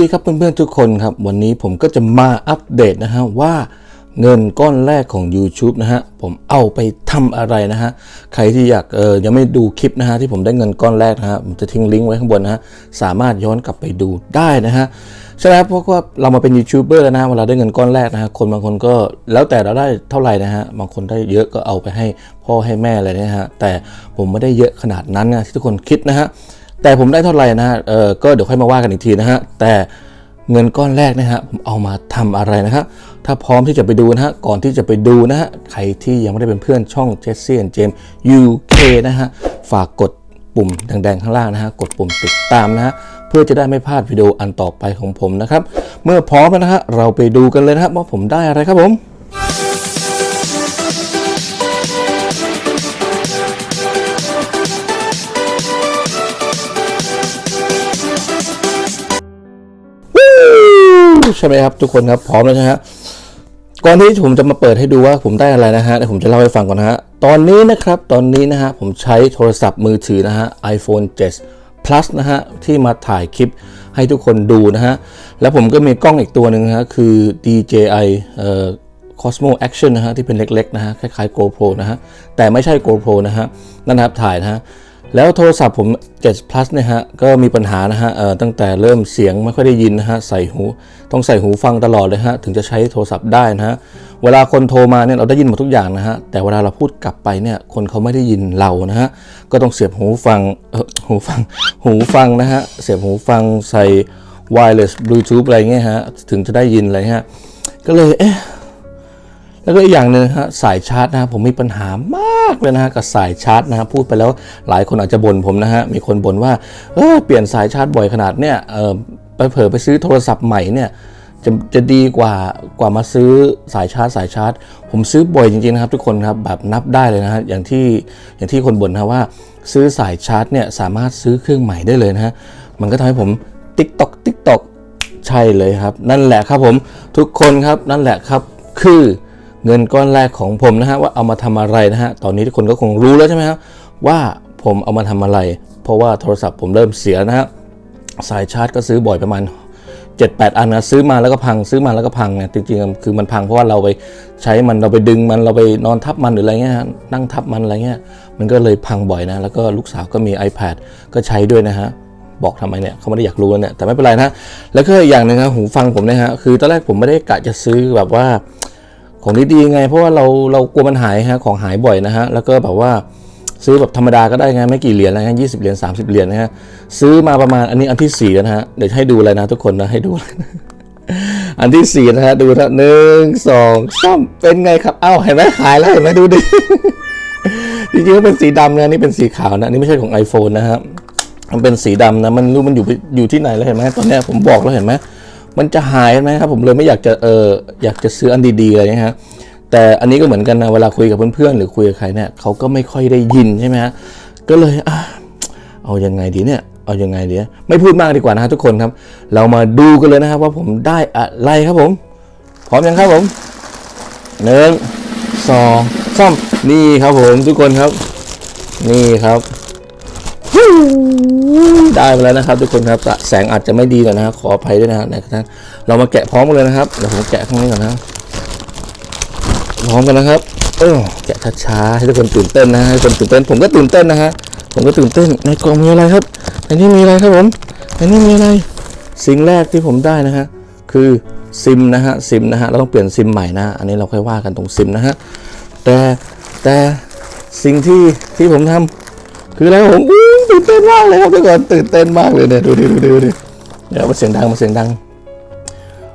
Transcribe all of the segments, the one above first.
ดีครับเพื่อนๆทุกคนครับวันนี้ผมก็จะมาอัปเดตนะฮะว่าเงินก้อนแรกของ YouTube นะฮะผมเอาไปทำอะไรนะฮะใครที่อยากเออยังไม่ดูคลิปนะฮะที่ผมได้เงินก้อนแรกนะฮะผมจะทิ้งลิงก์ไว้ข้างบนนะฮะสามารถย้อนกลับไปดูได้นะฮะใช่ไหมครับเพราะว่าเรามาเป็นยูทูบเบอร์แล้วนะเวลาได้เงินก้อนแรกนะฮะคนบางคนก็แล้วแต่เราได้เท่าไหร่นะฮะบางคนได้เยอะก็เอาไปให้พ่อให้แม่อะไรนะฮะแต่ผมไม่ได้เยอะขนาดนั้นนะที่ทุกคนคิดนะฮะ แต่ผมได้เท่าไหร่นะฮะเออก็เดี๋ยวค่อยมาว่ากันอีกทีนะฮะแต่เงินก้อนแรกนะฮะผมเอามาทำอะไรนะครับถ้าพร้อมที่จะไปดูนะฮะก่อนที่จะไปดูนะฮะใครที่ยังไม่ได้เป็นเพื่อนช่อง Jesse and James UK นะฮะฝากกดปุ่มแดงๆข้างล่างนะฮะกดปุ่มติดตามนะฮะเพื่อจะได้ไม่พลาดวิดีโออันต่อไปของผมนะครับ เมื่อพร้อมแล้วนะฮะเราไปดูกันเลยนะครับว่าผมได้อะไรครับผม ใช่ไหมครับทุกคนครับพร้อมแล้วใช่ไหมฮะก่อนที่ผมจะมาเปิดให้ดูว่าผมได้อะไรนะฮะเดี๋ยวผมจะเล่าให้ฟังก่อนนะฮะตอนนี้นะครับตอนนี้นะฮะผมใช้โทรศัพท์มือถือนะฮะ iPhone 7 Plus นะฮะที่มาถ่ายคลิปให้ทุกคนดูนะฮะแล้วผมก็มีกล้องอีกตัวหนึ่งนะฮะคือ DJI เอ่อ Cosmo Action นะฮะที่เป็นเล็กๆนะฮะคล้ายๆ GoPro นะฮะแต่ไม่ใช่ GoPro นะฮะนั่นนะครับถ่ายนะฮะ แล้วโทรศัพท์ผม 7 plus เนี่ยฮะ ก็มีปัญหานะฮะเอ่อตั้งแต่เริ่มเสียงไม่ค่อยได้ยินนะฮะ ใส่หู ต้องใส่หูฟังตลอดเลยฮะ ถึงจะใช้โทรศัพท์ได้นะฮะ เวลาคนโทรมาเนี่ยเราได้ยินหมดทุกอย่างนะฮะ แต่เวลาเราพูดกลับไปเนี่ย คนเขาไม่ได้ยินเรานะฮะ ก็ต้องเสียบหูฟัง หูฟัง หูฟังนะฮะ เสียบหูฟังใส่ wireless bluetooth อะไรเงี้ยฮะ ถึงจะได้ยินอะไรเงี้ยก็เลย เอ๊ะ แล้วก็อีกอย่างหนึ่งฮะสายชาร์จนะฮะผมมีปัญหามากเลยนะฮะกับสายชาร์จนะฮะพูดไปแล้วหลายคนอาจจะบ่นผมนะฮะมีคนบ่นว่าเออเปลี่ยนสายชาร์จบ่อยขนาดเนี้ยเออไปเผลอไปซื้อโทรศัพท์ใหม่เนี่ยจะจะดีกว่ากว่ามาซื้อสายชาร์จสายชาร์จ ผมซื้อบ่อยจริงๆนะครับ ทุกคนครับแบบนับได้เลยนะฮะอย่างที่อย่างที่คนบ่นนะว่า ซื้อสายชาร์จเนี่ยสามารถซื้อเครื่องใหม่ได้เลยนะฮะมันก็ทำให้ผมติ๊กตอกติ๊กตอกใช่เลยครับ นั่นแหละครับผมทุกคนครับนั่นแหละครับคือ เงินก้อนแรกของผมนะฮะว่าเอามาทำอะไรนะฮะตอนนี้ทุกคนก็คงรู้แล้วใช่ไหมครับว่าผมเอามาทำอะไร เพราะว่าโทรศัพท์ผมเริ่มเสียนะฮะสายชาร์จก็ซื้อบ่อยประมาณ7-8 อันนะซื้อมาแล้วก็พังซื้อมาแล้วก็พังเนี่ยจริงๆคือมันพังเพราะว่าเราไปใช้มันเราไปดึงมันเราไปนอนทับมันหรืออะไรเงี้ยนั่งทับมันอะไรเงี้ยมันก็เลยพังบ่อยนะ แล้วก็ลูกสาวก็มี iPad ก็ใช้ด้วยนะฮะบอกทำไมเนี่ยเขาไม่ได้อยากรู้เนี่ยแต่ไม่เป็นไรนะแล้วก็อย่างหนึ่งนะหูฟังผมนี่ยฮะคือตอนแรกผมไม่ได้กะจะซื้อแบบว่า ของดีๆไง เพราะว่าเราเรากลัวมันหายฮะของหายบ่อยนะฮะแล้วก็แบบว่าซื้อแบบธรรมดาก็ได้ไงไม่กี่เหรียญอะไรเงี้ยยี่สิบเหรียญสามสิบเหรียญนะฮะซื้อมาประมาณอันนี้อันที่สี่แล้วนะฮะเดี๋ยวให้ดูเลยนะทุกคนนะให้ดู อันที่สี่นะฮะดูนะหนึ่งสองสามเป็นไงครับเอ้าเห็นไหมหายแล้วเห็นไหมดูดิจริงๆเป็นสีดำนะนี่เป็นสีขาวนะนี่ไม่ใช่ของ iPhone นะฮะมันเป็นสีดำนะมันรู้มันอยู่อยู่ที่ไหนแล้วเห็นไหมตอนเนี้ยผมบอกแล้วเห็นไหม มันจะหายไหมครับผมเลยไม่อยากจะเอออยากจะซื้ออันดีๆอะไรเงี้ยฮะแต่อันนี้ก็เหมือนกันนะเวลาคุยกับเพื่อนๆหรือคุยกับใครเนี่ยเขาก็ไม่ค่อยได้ยินใช่ไหมฮะก็เลยอเอายังไงดีเนี่ยเอายังไงดีไม่พูดมากดีกว่านะฮะทุกคนครับ เรามาดูกันเลยนะครับว่าผมได้อะไรครับผม พร้อมยังครับผมหนึ่งสองสามนี่ครับผมทุกคนครับ นี่ครับ ได้มาแล้วนะครับ ทุกคนครับแสงอาจจะไม่ดีหน่อยนะครับขออภัยด้วยนะครับนะครับเรามาแกะพร้อมกันเลยนะครับเดี๋ยวผมแกะข้างนี้ก่อนนะพร้อมกันนะครับเออแกะช้าๆให้ทุกคนตื่นเต้นนะให้ทุกคนตื่นเต้น ผมก็ตื่นเต้นนะฮะผมก็ตื่นเต้นในกล่องมีอะไรครับในนี้มีอะไรครับผมในนี้มีอะไรสิ่งแรกที่ผมได้นะฮะคือซิมนะฮะซิมนะฮะเราต้องเปลี่ยนซิมใหม่นะ อันนี้เราค่อยว่ากันตรงซิมนะฮะแต่แต่สิ่งที่ที่ผมทำ คืออะไรผมตื่นเต้นมากเลยครับทุกคนตื่นเต้นมากเลยเนี่ยดูดิดูดิดูดิเดี๋ยวมาเสียงดังมาเสียงดัง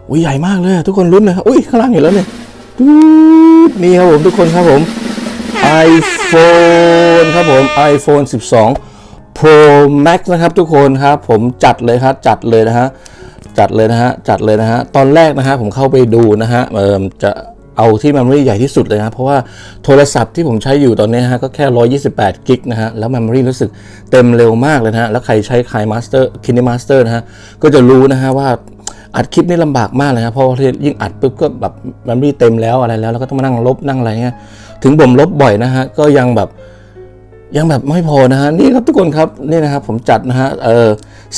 อุ้ยใหญ่มากเลยทุกคนลุ้นนะครับอุ้ยข้างล่างเห็นแล้วเนี่ยดนี่ครับผมทุกคนครับผม iPhone ครับผม iPhone 12 Pro Max นะครับทุกคนครับผมจัดเลยครับจัดเลยนะฮะจัดเลยนะฮะจัดเลยนะฮะตอนแรกนะฮะผมเข้าไปดูนะฮะเออจะ เอาที่ memory ใหญ่ที่สุดเลยนะ เพราะว่าโทรศัพท์ที่ผมใช้อยู่ตอนนี้ฮะก็แค่ 128 กิกนะฮะ แล้ว memory รู้สึกเต็มเร็วมากเลยนะฮะ แล้วใครใช้ Kai Master KineMaster นะฮะ ก็จะรู้นะฮะว่าอัดคลิปนี่ลำบากมากเลยครับเพราะว่ายิ่งอัดปุ๊บก็แบบมันไม่เต็มแล้วอะไรแล้ว แล้วก็ต้องมานั่งลบนั่งอะไรเงี้ยถึงผมลบบ่อยนะฮะก็ยังแบบยังแบบไม่พอนะฮะนี่ครับทุกคนครับนี่นะครับผมจัดนะฮะเออ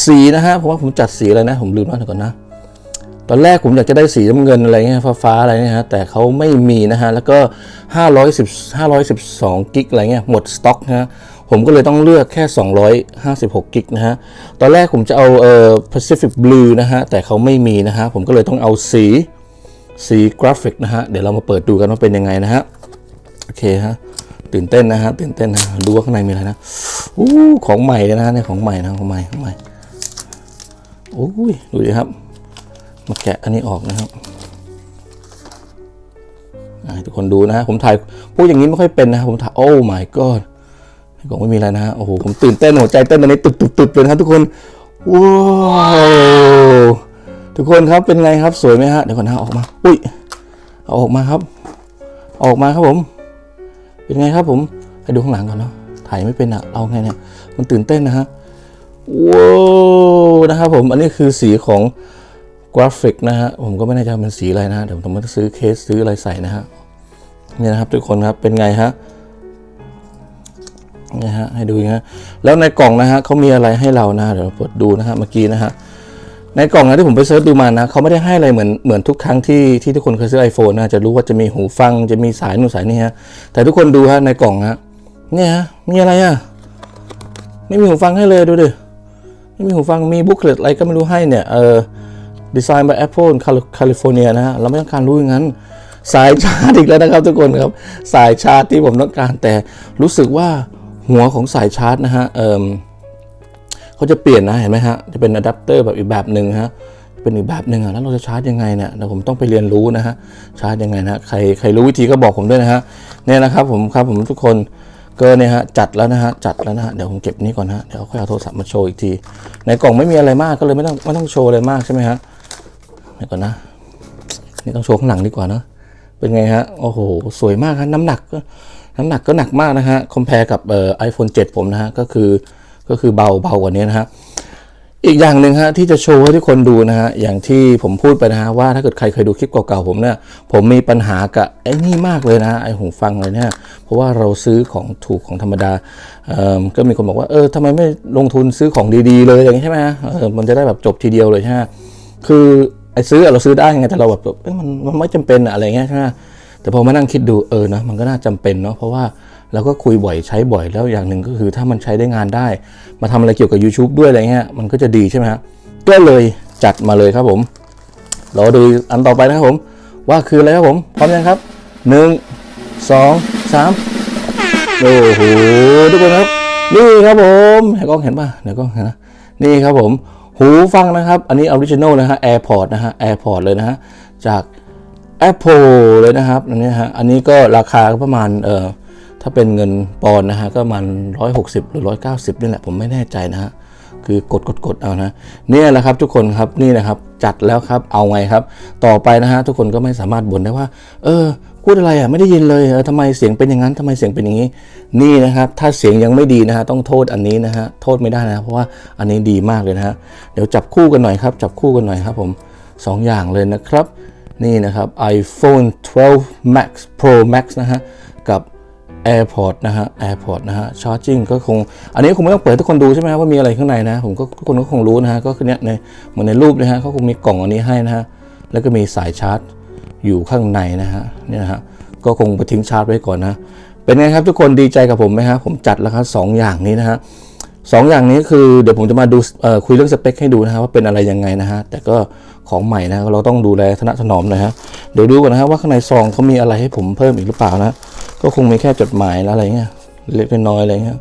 สีนะฮะผมว่าผมจัดสีอะไรนะ ผมลืมแล้วเดี๋ยวก่อนนะ ตอนแรกผมอยากจะได้สีน้ำเงินอะไรเงี้ยฟ้าๆอะไรเนี่ยฮะแต่เขาไม่มีนะฮะแล้วก็ 510 512กิกอะไรเงี้ยหมดสต็อกนะฮะผมก็เลยต้องเลือกแค่ 256กิกนะฮะตอนแรกผมจะเอาเอ่อ Pacific Blue นะฮะแต่เขาไม่มีนะฮะผมก็เลยต้องเอาสีสีกราฟิกนะฮะเดี๋ยวเรามาเปิดดูกันว่าเป็นยังไงนะฮะโอเคฮะตื่นเต้นนะฮะตื่นเต้นนะดูว่าข้างในมีอะไรนะอู้ของใหม่เลยนะฮะเนี่ยของใหม่นะของใหม่ของใหม่โอ้ยดูดิครับ มาแกะอันนี้ออกนะครับให้ทุกคนดูนะฮะผมถ่ายพวกอย่างนี้ไม่ค่อยเป็นนะครับผมถ่ายโอ้ my god กล่องไม่มีอะไรนะฮะโอ้โหผมตื่นเต้นหัวใจเต้นตอนนี้ตุบตุบตุบเลยนะครับทุกคนว้าวทุกคนครับเป็นไงครับสวยไหมฮะเดี๋ยวก่อนนะอาออกมา อุ้ยเอาออกมาครับออกมาครับผม เป็นไงครับผมให้ดูข้างหลังก่อนเนาะถ่ายไม่เป็นอะเอาไงเนี่ยมันตื่นเต้นนะฮะว้าวนะครับผมอันนี้คือสีของ ราฟิกนะฮะผมก็ไม่แน่ใจว่าเป็นสีอะไรนะเดี๋ยวผมต้องซื้อเคสซื้ออะไรใส่นะฮะเนี่ยนะครับทุกคนครับเป็นไงฮะเนี่ยฮะให้ดูนะฮะแล้วในกล่องนะฮะเขามีอะไรให้เรานะเดี๋ยวเราเปิดดูนะฮะเมื่อกี้นะฮะในกล่องนะที่ผมไปเซิร์ชดูมานะเขาไม่ได้ให้อะไรเหมือนเหมือนทุกครั้งที่ที่ทุกคนเคยซื้อ iPhone นะจะรู้ว่าจะมีหูฟังจะมีสายนู่นสายนี่ฮะแต่ทุกคนดูฮะในกล่องฮะเนี่ยฮะมีอะไรอะไม่มีหูฟังให้เลยดูดิไม่มีหูฟังมีบุ๊กเลตอะไรก็ไม่รู้ให้เนี่ยเออ ดีไซน์ by Apple แคลิฟอร์เนียนะฮะ เราไม่ต้องการรู้อย่างนั้น สายชาร์จอีกแล้วนะครับทุกคนครับ สายชาร์จที่ผมต้องการแต่รู้สึกว่าหัวของสายชาร์จนะฮะเอมเขาจะเปลี่ยนนะ เห็นไหมฮะ จะเป็นอะแดปเตอร์แบบอีกแบบหนึ่งฮะเป็นอีกแบบหนึ่งอะแล้วเราจะชาร์จยังไงเนี่ยเดี๋ยวผมต้องไปเรียนรู้นะฮะชาร์จยังไงนะใครใครรู้วิธีก็บอกผมด้วยนะฮะเนี่ยนะครับผมครับผมทุกคนก็เนี่ยฮะจัดแล้วนะฮะจัดแล้วนะฮะเดี๋ยวผมเก็บนี้ก่อนฮะเดี๋ยวค่อยเอาโทรศัพท์มาโชว์อีกที ในกล่องไม่มีอะไรมากก็เลยไม่ต้องไม่ต้องโชว์อะไรมากใช่ไหมฮะ เดี๋ยวก่อนนะ นี่ต้องโชว์ข้างหลังดีกว่าเนอะเป็นไงฮะ โอ้โห สวยมากครับน้ำหนักก็น้ำหนักก็หนักมากนะฮะ คอมเพลกับเอ่อไอโฟน7ผมนะฮะ ก็คือก็คือเบาเบากว่านี้นะฮะ อีกอย่างหนึ่งฮะที่จะโชว์ให้ทุกคนดูนะฮะ อย่างที่ผมพูดไปนะฮะว่าถ้าเกิดใครเคยดูคลิปเก่าๆผมเนี่ย ผมมีปัญหากับไอ้นี่มากเลยนะไอ้หูฟังเลยเนี่ย เพราะว่าเราซื้อของถูกของธรรมดา เอ่อ ก็มีคนบอกว่าเออทำไมไม่ลงทุนซื้อของดีๆเลยอย่างนี้ใช่ไหมฮะ เออ มันจะได้แบบจบทีเดียวเลยใช่ไหมคือ ซื้อเราซื้อได้ไงแต่เราแบบมันมันไม่จำเป็นอะไรเงี้ยใช่ไหมแต่พอมานั่งคิดดูเออนะมันก็น่าจำเป็นเนาะเพราะว่าเราก็คุยบ่อยใช้บ่อยแล้วอย่างหนึ่งก็คือถ้ามันใช้ได้งานได้ มาทำอะไรเกี่ยวกับ YouTube ด้วยอะไรเงี้ยมันก็จะดีใช่ไหมฮะก็เลยจัดมาเลยครับผมรอดูอันต่อไปนะครับผม ว่าคืออะไรครับผมพร้อมยังครับหนึ่งสองสามโอ้โหทุกคนครับ นี่ครับผมเห็นกล้องเห็นป่ะเดี๋ยวกล้องเห็นนะนี่ครับผม หูฟังนะครับ อันนี้ออริจินอลนะฮะ AirPod นะฮะ AirPod เลยนะฮะ จาก Apple เลยนะครับอันนี้ฮะ อันนี้ก็ราคาก็ประมาณเอ่อถ้าเป็นเงินปอนด์นะฮะ ก็ประมัน160 หรือ 190 นี่แหละ ผมไม่แน่ใจนะฮะ คือกดกดกดเอานะ เนี่ยแหละครับทุกคนครับ นี่นะครับ จัดแล้วครับ เอาไงครับ ต่อไปนะฮะ ทุกคนก็ไม่สามารถบ่นได้ว่า เออ พูดอะไรอะไม่ได้ยินเลยเออทำไมเสียงเป็นอย่างนั้นทำไมเสียงเป็นอย่างนี้ นี่นะครับ ถ้าเสียงยังไม่ดีนะฮะต้องโทษอันนี้นะฮะโทษไม่ได้นะเพราะว่าอันนี้ดีมากเลยนะฮะเดี๋ยวจับคู่กันหน่อยครับ จับคู่กันหน่อยครับผมสองอย่างเลยนะครับ นี่นะครับ iPhone 12 Max Pro Max นะฮะกับ AirPod นะฮะ AirPod นะฮะ Charging ก็คง อันนี้คงไม่ต้องเปิดทุกคนดูใช่ไหมว่ามีอะไรข้างในนะ ผมก็ทุกคนก็คงรู้นะฮะก็คือเนี้ยในเหมือนในรูปนะฮะเขาคงมีกล่องอันนี้ให้นะฮะแล้วก็มีสายชาร์จ อยู่ข้างในนะฮะเนี่ยนะฮะก็คงไปทิ้งชาร์จไว้ก่อนนะ เป็นไงครับทุกคนดีใจกับผมไหมฮะผมจัดแล้วครับสองอย่างนี้นะฮะสองอย่างนี้คือเดี๋ยวผมจะมาดูเอ่อคุยเรื่องสเปคให้ดูนะฮะว่าเป็นอะไรยังไงนะฮะแต่ก็ของใหม่นะเราต้องดูแลทนะถนอมนะฮะเดี๋ยวดูก่อนนะฮะว่าข้างในซองเขามีอะไรให้ผมเพิ่มอีกหรือเปล่านะ ก็คงมีแค่จดหมายแล้วอะไรเงี้ยเล็กน้อยอะไรเงี้ย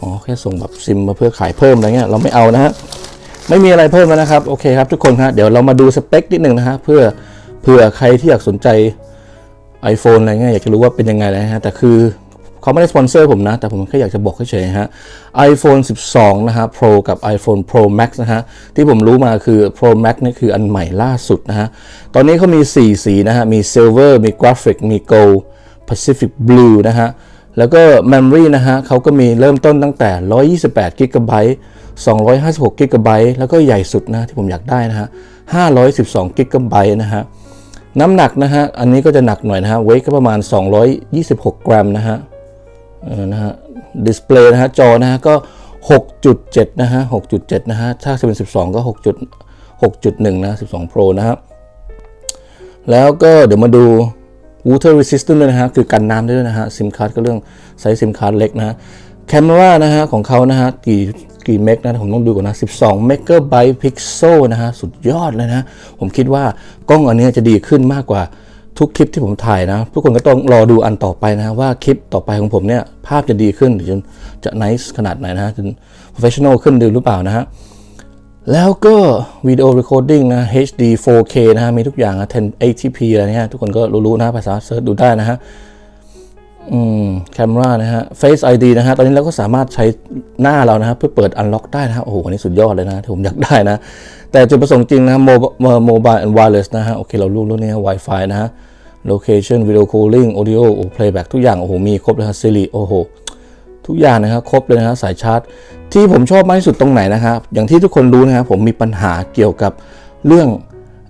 อ๋อแค่ส่งแบบซิมมาเพื่อขายเพิ่มอะไรเงี้ยเราไม่เอานะฮะไม่มีอะไรเพิ่มแล้วนะครับโอเคครับทุกคนฮะเดี๋ยวเรามาดูสเปคนิดหนึ่งนะฮะเพื่อ เผื่อใครที่อยากสนใจ iPhone อะไรเงี้ยอยากจะรู้ว่าเป็นยังไงนะฮะแต่คือเขาไม่ได้สปอนเซอร์ผมนะ แต่ผมแค่อยากจะบอกเฉยๆฮะ iPhone 12 นะฮะ Pro กับ iPhone Pro Max นะฮะ ที่ผมรู้มาคือ Pro Max นี่คืออันใหม่ล่าสุดนะฮะ ตอนนี้เขามี 4 สีนะฮะ มี Silver มี Graphic มี Gold Pacific Blue นะฮะ แล้วก็ Memory นะฮะเขาก็มีเริ่มต้นตั้งแต่ 128 g b 256 g b แล้วก็ใหญ่สุดนะที่ผมอยากได้นะฮะ 512 g b นะฮะ น้ำหนักนะฮะ อันนี้ก็จะหนักหน่อยนะฮะ เวทก็ประมาณ 226 กรัมนะฮะเออนะฮะ ดิสเพลย์นะฮะ จอนะฮะ ก็ 6.7 นะฮะ 6.7 นะฮะ ถ้าจะเป็น 12 ก็ 6. 6.1 นะ 12 Pro นะครับ แล้วก็เดี๋ยวมาดู water resistant ด้วยนะฮะ คือกันน้ำได้ด้วยนะฮะ ซิมการ์ดก็เรื่องไซส์ซิมการ์ดเล็กนะฮะ แคมรานะฮะ ของเขานะฮะ กี่ กี่เมกนะผมต้องดูก่อนนะ12เมกะไบต์พิกเซลนะฮะ สุดยอดเลยนะ ผมคิดว่ากล้องอันนี้จะดีขึ้นมากกว่าทุกคลิปที่ผมถ่ายนะ ทุกคนก็ต้องรอดูอันต่อไปนะว่าคลิปต่อไปของผมเนี่ย ภาพจะดีขึ้นหรือจะจะ nice ขนาดไหนนะจะ professional ขึ้นหรือเปล่านะฮะ แล้วก็วิดีโอ recording นะ HD 4K นะฮะ มีทุกอย่างนะ 1080p อะไรเนี่ยทุกคนก็รู้ๆนะภาษาเซิร์ชดูได้นะฮะ แคมรานะฮะ Face ID นะฮะ ตอนนี้เราก็สามารถใช้หน้าเรานะฮะเพื่อเปิด unlock ได้นะฮะ โอ้โห อันนี้สุดยอดเลยนะที่ผมอยากได้นะ แต่จุดประสงค์จริงนะ mobile and wireless นะฮะ โอเค เรารู้รุ่นนี้ Wi-Fi นะฮะ location video calling audio playback ทุกอย่าง โอ้โห มีครบเลยฮะ Siri โอ้โห ทุกอย่างนะครับครบเลยนะฮะ สายชาร์จ ที่ผมชอบมากที่สุดตรงไหนนะครับอย่างที่ทุกคนรู้นะครับผมมีปัญหาเกี่ยวกับเรื่อง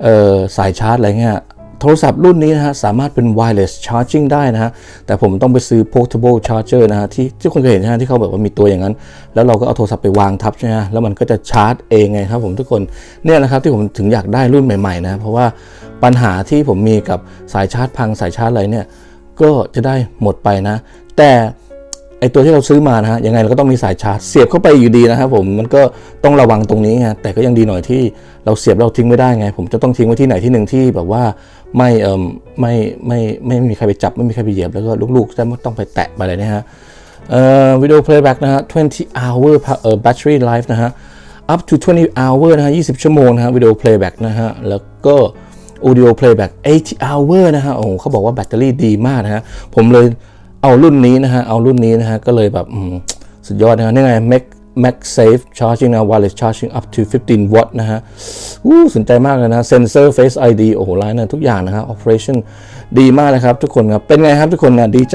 ออสายชาร์จอะไรเงี้ย โทรศัพท์รุ่นนี้นะฮะสามารถเป็น wireless charging ได้นะฮะ แต่ผมต้องไปซื้อ portable charger นะฮะที่ที่คนเคยเห็นใช่ไหมที่เขาแบบว่ามีตัวอย่างนั้น แล้วเราก็เอาโทรศัพท์ไปวางทับใช่ไหมฮะแล้วมันก็จะชาร์จเองไงครับผมทุกคนเนี่ยนะครับที่ผมถึงอยากได้รุ่นใหม่ๆนะเพราะว่าปัญหาที่ผมมีกับสายชาร์จพังสายชาร์จอะไรเนี่ยก็จะได้หมดไปนะ แต่ อตัวที่เราซื้อมานะฮะยังไงเราก็ต้องมีสายชาร์จเสียบเข้าไปอยู่ดีนะครับผมมันก็ต้องระวังตรงนี้ไงแต่ก็ยังดีหน่อยที่เราเสียบเราทิ้งไม่ได้ไง ผมจะต้องทิ้งไว้ที่ไหนที่หนึ่งที่แบบว่าไม่เอ่มไม่ไม่ไม่ไม่มีใครไปจับไม่มีใครไปเหยียบแล้วก็ลูกๆจะไม่ต้องไปแตะไปเลยนะฮะเอ่อวิดีโอ playback นะฮะ20 hour เอ่อ battery life นะฮะ up to 20 hour นะฮะ20 ชั่วโมงนะฮะวิดีโอ playback นะฮะแล้วก็ audio playback 80 hour นะฮะโอ้โหเขาบอกว่าแบตเตอรี่ดีมากนะฮะผมเลย เอารุ่นนี้นะฮะ เอารุ่นนี้นะฮะ ก็เลยแบบสุดยอดนะฮะนี่ไง Mac Mac Safe Charging นะ Wireless Charging up to 15 watt นะฮะอู้สนใจมากเลยนะ Sensor Face ID โอ้โหไลน์นะทุกอย่างนะฮะ Operation ดีมากเลยครับ ทุกคนครับ เป็นไงครับทุกคนนะดีใจ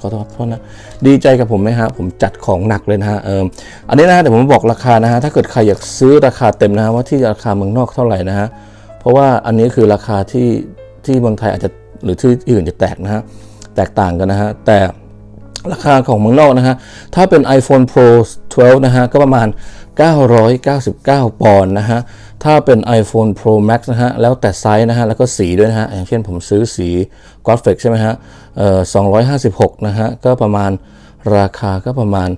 ขอโทษโทษนะ ดีใจกับผมไหมฮะ ผมจัดของหนักเลยนะฮะเอออันนี้นะฮะเดี๋ยวผมบอกราคานะฮะ ถ้าเกิดใครอยากซื้อราคาเต็มนะฮะว่าที่ราคาเมืองนอกเท่าไหร่นะฮะ เพราะว่าอันนี้คือราคาที่ที่เมืองไทยอาจจะหรือที่อื่นจะแตกนะฮะ แตกต่างกันนะฮะ แต่ราคาของเมืองนอกนะฮะ ถ้าเป็น iPhone Pro 12 นะฮะ ก็ประมาณ 999 ปอนด์นะฮะ ถ้าเป็น iPhone Pro Max นะฮะ แล้วแต่ไซส์นะฮะ แล้วก็สีด้วยนะฮะ อย่างเช่นผมซื้อสี g o d f i x ใช่ไหมฮะ เอ่อ 256 นะฮะ ก็ประมาณราคาก็ประมาณ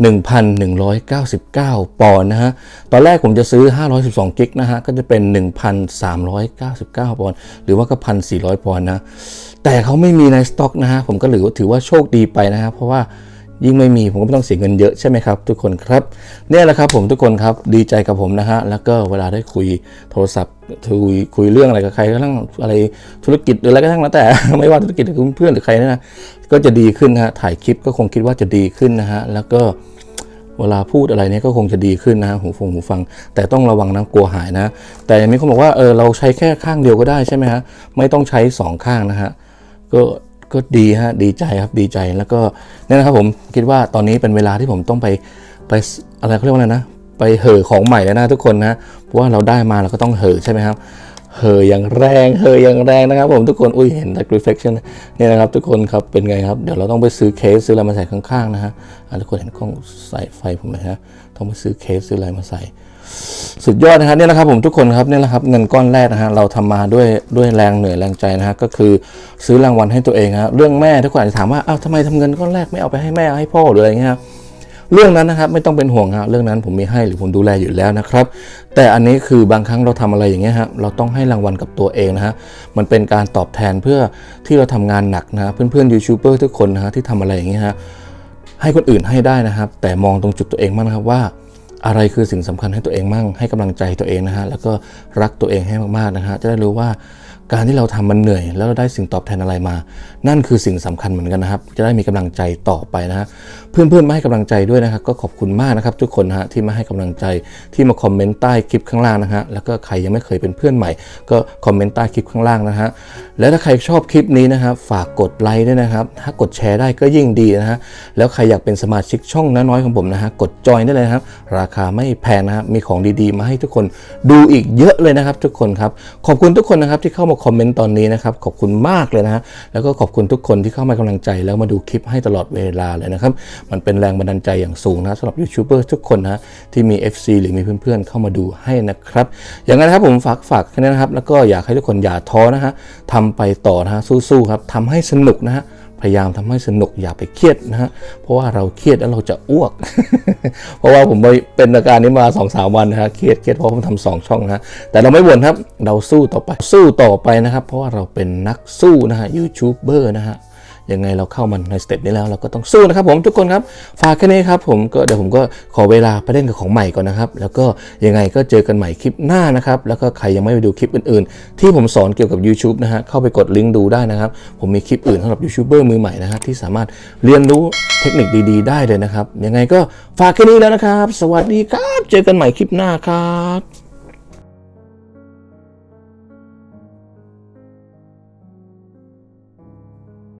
1,199 ปอนด์นะฮะ ตอนแรกผมจะซื้อ 512 กิกนะฮะ ก็จะเป็น 1,399 ปอนด์ หรือว่าก็ 1,400 ปอนด์นะ แต่เขาไม่มีในสต็อกนะฮะผมก็ถือว่าถือว่าโชคดีไปนะฮะเพราะว่ายิ่งไม่มีผมก็ไม่ต้องเสียเงินเยอะใช่ไหมครับ ทุกคนครับเนี่ยแหละครับผมทุกคนครับดีใจกับผมนะฮะแล้วก็เวลาได้คุยโทรศัพท์คุยคุยเรื่องอะไรกับใครก็ทั้งอะไรธุรกิจหรืออะไรก็ทั้งแล้วแต่ ไม่ว่าธุรกิจหรือเพื่อนหรือใครนะก็จะดีขึ้นนะฮะถ่ายคลิปก็คงคิดว่าจะดีขึ้นนะฮะแล้วก็เวลาพูดอะไรเนี่ยก็คงจะดีขึ้นนะฮะหูฟงหูฟัง แต่ต้องระวังนะกลัวหายนะ แต่ยังมีคนบอกว่าเออเราใช้แค่ข้างเดียวก็ได้ใช่ไหมฮะไม่ต้องใช้สองข้างนะฮะ ก็ก็ดีฮะดีใจครับดีใจแล้วก็เนี่ยนะครับผมคิดว่าตอนนี้เป็นเวลาที่ผมต้องไปไปอะไรเขาเรียกว่าอะไรนะไปเห่อของใหม่แล้วนะทุกคนนะเพราะว่าเราได้มาเราก็ต้องเห่อใช่ไหมครับเห่ออย่างแรงเห่ออย่างแรงนะครับ ผมทุกคนอุ้ยเห็นแต่ reflection เนี่ยนะครับ ทุกคนครับเป็นไงครับเดี๋ยวเราต้องไปซื้อเคสซื้ออะไรมาใส่ข้างๆนะฮะทุกคนเห็นกล้องใส่ไฟผมไหมฮะต้องไปซื้อเคสซื้ออะไรมาใส่ สุดยอดนะครับนี่ยนะครับผมทุกคนครับนี่แหละครับเงินก้อนแรกนะฮะเราทำมาด้วยด้วยแรงเหนื่อยแรงใจนะฮะก็คือซื้อรางวัลให้ตัวเองฮะเรื่องแม่ทุกคนอาจจะถามว่าอ้าวทำไมทำเงินก้อนแรกไม่เอาไปให้แม่ให้พ่อหรืออะไรเงี้ยเรื่องนั้นนะครับไม่ต้องเป็นห่วงครับเรื่องนั้นผมมีให้หรือผมดูแลอยู่แล้วนะครับ แต่อันนี้คือบางครั้งเราทำอะไรอย่างเงี้ยฮะเราต้องให้รางวัลกับตัวเองนะฮะมันเป็นการตอบแทนเพื่อที่เราทำงานหนักนะฮะเพื่อนยูทูบเบอร์ทุกคนนะฮะที่ทำอะไรอย่างเงี้ยฮะให้คนอื่นให้ได้นะครับ แต่มองตรงจุดตัวเองบ้างนะครับว่า อะไรคือสิ่งสำคัญให้ตัวเองมั่งให้กำลังใจตัวเองนะฮะแล้วก็รักตัวเองให้มากๆนะฮะจะได้รู้ว่า การที่เราทำมันเหนื่อย แล้วเราได้สิ่งตอบแทนอะไรมา นั่นคือสิ่งสำคัญเหมือนกันนะครับ จะได้มีกำลังใจต่อไปนะฮะเพื่อนๆมาให้กำลังใจด้วยนะครับ ก็ขอบคุณมากนะครับ ทุกคนฮะที่มาให้กำลังใจที่มาคอมเมนต์ใต้คลิปข้างล่างนะฮะแล้วก็ใครยังไม่เคยเป็นเพื่อนใหม่ ก็คอมเมนต์ใต้คลิปข้างล่างนะฮะและถ้าใครชอบคลิปนี้นะครับฝากกดไลค์ด้วยนะครับ ถ้ากดแชร์ได้ก็ยิ่งดีนะฮะแล้วใครอยากเป็นสมาชิกช่องน้อยๆของผมนะฮะกดจอยได้เลยครับ ราคาไม่แพงนะครับมีของดีๆ มาให้ทุกคนดูอีกเยอะเลยนะครับ ทุกคนครับขอบคุณทุกคนนะครับที่เข้ามาคอมเมนต์ตอนนี้นะครับ ขอบคุณมากเลยนะฮะแล้วก็ขอบคุณทุกคนที่เข้ามาให้กำลังใจแล้วมาดูคลิปให้ตลอดเวลาเลยนะครับ มันเป็นแรงบันดาลใจอย่างสูงนะสำหรับยูทูบเบอร์ทุกคนนะที่มี FC หรือมีเพื่อนๆ เข้ามาดูให้นะครับ อย่างนั้นครับผมฝากฝากแค่นี้นะครับ แล้วก็อยากให้ทุกคนอย่าท้อนะฮะทำไปต่อนะฮะสู้ๆครับทำให้สนุกนะฮะ พยายามทำให้สนุกอย่าไปเครียดนะฮะเพราะว่าเราเครียดแล้วเราจะอ้วก เพราะว่าผมไปเป็นอาการนี้มา2อสาวันนะฮะเครียดเครียดเพราะผมทำสองช่องนะแต่เราไม่บ่นครับ เราสู้ต่อไป สู้ต่อไปนะครับ เพราะว่าเราเป็นนักสู้นะฮะยูทูบเบอร์นะฮะ ยังไงเราเข้ามันในสเต็ปนี้แล้วเราก็ต้องสู้นะครับผมทุกคนครับฝากแค่นี้ครับผมก็เดี๋ยวผมก็ขอเวลาไปเล่นกับของใหม่ก่อนนะครับ แล้วก็ยังไงก็เจอกันใหม่คลิปหน้านะครับ แล้วก็ใครยังไม่ไปดูคลิปอื่นๆ ที่ผมสอนเกี่ยวกับ YouTube นะฮะเข้าไปกดลิงก์ดูได้นะครับ ผมมีคลิปอื่นสำหรับยูทูบเบอร์มือใหม่นะฮะที่สามารถเรียนรู้เทคนิคดี ๆ ได้เลยนะครับ ยังไงก็ฝากแค่นี้แล้วนะครับ สวัสดีครับ เจอกันใหม่คลิปหน้าครับ